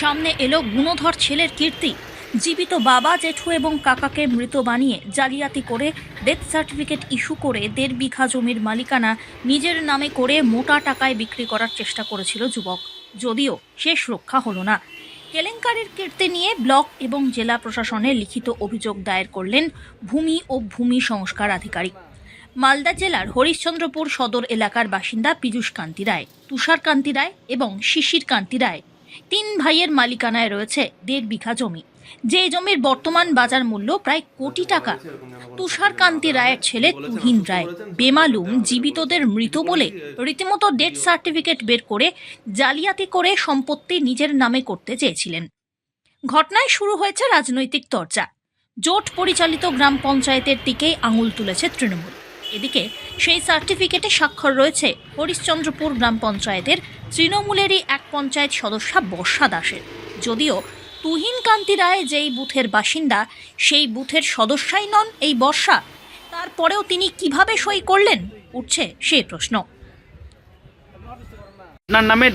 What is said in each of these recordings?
সামনে এলো গুণধর ছেলের কীর্তি। জীবিত বাবা জেঠু এবং কাকাকে মৃত বানিয়ে জালিয়াতি করে ডেথ সার্টিফিকেট ইস্যু করে দেড় বিঘা জমির মালিকানা নিজের নামে করে মোটা টাকায় বিক্রি করার চেষ্টা করেছিল যুবক। যদিও শেষ রক্ষা হলো না। কেলেঙ্কারির কীর্তি নিয়ে ব্লক এবং জেলা প্রশাসনে লিখিত অভিযোগ দায়ের করলেন ভূমি ও ভূমি সংস্কার আধিকারিক। মালদা জেলার হরিশ্চন্দ্রপুর সদর এলাকার বাসিন্দা পীযূষ কান্তি রায়, তুষার কান্তি রায় এবং শিশির কান্তি রায় তিন ভাইয়ের মালিকানায় রয়েছে দেড় বিঘা জমি। যে জমির বর্তমান বাজার মূল্য প্রায় কোটি টাকা। তুষার কান্তি রায়ের ছেলে তুহিন রায়, বেমালুম, জীবিতদের মৃত বলে রীতিমতো ডেথ সার্টিফিকেট বের করে জালিয়াতি করে সম্পত্তি নিজের নামে করতে চেয়েছিলেন। ঘটনায় শুরু হয়েছে রাজনৈতিক চর্চা জোট পরিচালিত গ্রাম পঞ্চায়েতের দিকেই আঙুল তুলেছে তৃণমূল। এদিকে সেই সার্টিফিকেটে স্বাক্ষর রয়েছে হরিশ্চন্দ্রপুর গ্রাম পঞ্চায়েতের তৃণমূলেরই এক পঞ্চায়েত সদস্যা বর্ষা দাসের। যদিও তুহিন কান্তি রায় যেই বুথের বাসিন্দা সেই বুথের সদস্যাই নন এই বর্ষা। তারপরেও তিনি কীভাবে সই করলেন? উঠছে সেই প্রশ্ন। আপনার নামে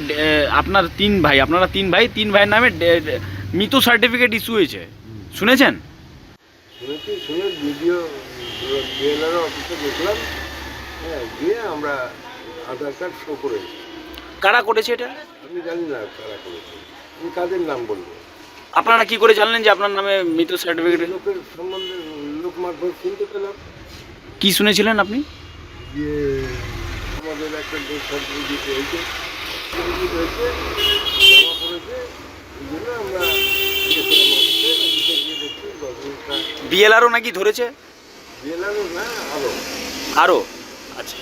আপনার তিন ভাই আপনারা তিন ভাই তিন ভাইয়ের নামে মৃত সার্টিফিকেট ইস্যু হয়েছে। শুনেছেন? শুনেছি শুনে ভিডিও বিএলআর অফিসে গেছিলাম হ্যাঁ গিয়ে আমরা আধার কার্ড শো করে কারা করেছে এটা? আমি জানি না কারা করেছে আমি কাদের নাম বলব আপনারা কি করে জানলেন যে আপনার নামে মৃত সার্টিফিকেট লোকের সম্বন্ধে লোক মারফত শুনতে পেলাম কি শুনেছিলেন আপনি? যে আমাদের একটা ডেথ সার্টিফিকেট হয়েছে সার্টিফিকেট হয়েছে জমা পড়েছে এই জন্য আমরা বিএলআরও নাকি ধরেছে? আরও আচ্ছা।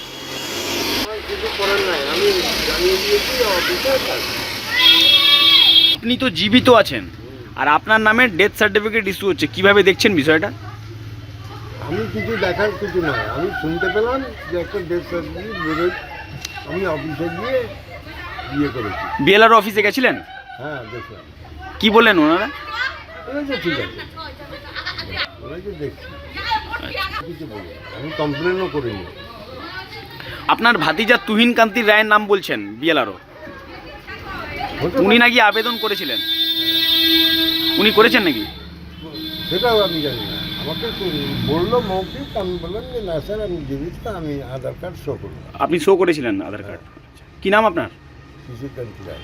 আপনি তো জীবিত আছেন আর আপনার নামে ডেথ সার্টিফিকেট ইস্যু হচ্ছে কীভাবে দেখছেন বিষয়টা? আমি কিছু দেখার কিছু নয় আমি শুনতে পেলাম যে একটা ডেথ সার্টিফিকেট বেরোয় আমি অফিসে গিয়ে বিয়ে করেছি। বিএলআর অফিসে গেছিলেন? হ্যাঁ দেখলাম। কি বললেন ওনারা? ঠিক আছে। বলেছে দেখছি। আমি কমপ্লেনও করিনি। আপনার ভাতিজা তুহিন কান্তি রায়ের নাম বলছেন বিএলআরও। উনি নাকি আবেদন করেছিলেন? উনি করেছেন নাকি? সেটাও আমি জানি না। আমাকে বলল মৌখিক আমি বললাম যে না স্যার আমি জীবিত আমি আধার কার্ড শো করব। আপনি শো করেছিলেন আধার কার্ড। কি নাম আপনার? রায়।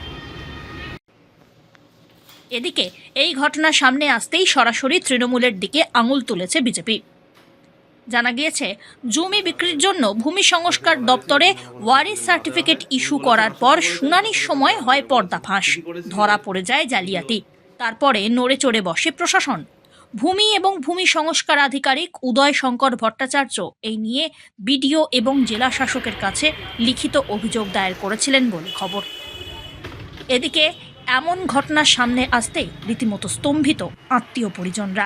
এদিকে এই ঘটনা সামনে আসতেই সরাসরি তৃণমূলের দিকে আঙুল তুলেছে বিজেপি। জানা গিয়েছে, জমি বিক্রির জন্য ভূমি সংস্কার দপ্তরে ওয়ারিস সার্টিফিকেট ইস্যু করার পর শুনানির সময় হয় পর্দা ফাঁস, ধরা পড়ে যায় জালিয়াতি। তারপরে নড়ে চড়ে বসে প্রশাসন। ভূমি এবং ভূমি সংস্কার আধিকারিক উদয় শঙ্কর ভট্টাচার্য এই নিয়ে বিডিও এবং জেলা শাসকের কাছে লিখিত অভিযোগ দায়ের করেছিলেন বলে খবর। এদিকে এমন ঘটনা সামনে আসতে রীতিমতো স্তম্ভিত আত্মীয় পরিজনরা।